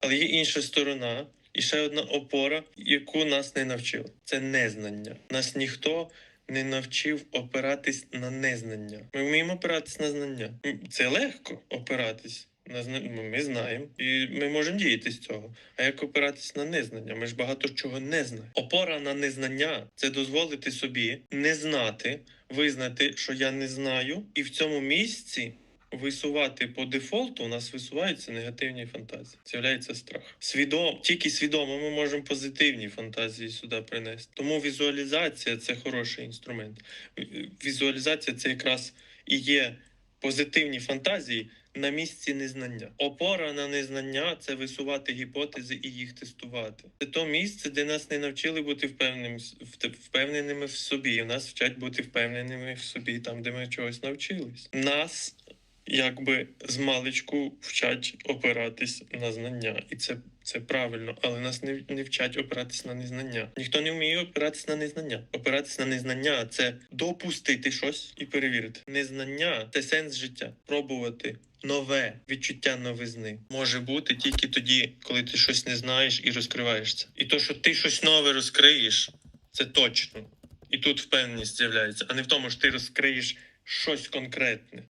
Але є інша сторона і ще одна опора, яку нас не навчили. Це незнання. Нас ніхто не навчив опиратись на незнання. Ми вміємо опиратись на знання. Це легко опиратись. Ну, Ми знаємо, і ми можемо діяти з цього. А як опиратись на незнання? Ми ж багато чого не знаємо. Опора на незнання це дозволити собі не знати, визнати, що я не знаю, і в цьому місці висувати по дефолту у нас висуваються негативні фантазії. З'являється страх. Свідом, тільки свідомо ми можемо позитивні фантазії сюди принести. Тому візуалізація це хороший інструмент. Візуалізація це якраз і є позитивні фантазії на місці незнання. Опора на незнання це висувати гіпотези і їх тестувати. Це то місце, де нас не навчили бути впевненими, впевненими в собі. І Нас вчать бути впевненими в собі там, де ми чогось навчились. Нас якби з маличку вчать опиратись на знання, і це, це правильно, але нас не, не вчать опиратись на незнання. Ніхто не вміє опиратись на незнання. Опиратись на незнання це допустити щось і перевірити. Незнання це сенс життя. Пробувати. Нове відчуття новизни може бути тільки тоді, коли ти щось не знаєш і розкриваєш це. І то, що ти щось нове розкриєш, це точно. І тут впевненість з'являється, а не в тому, що ти розкриєш щось конкретне.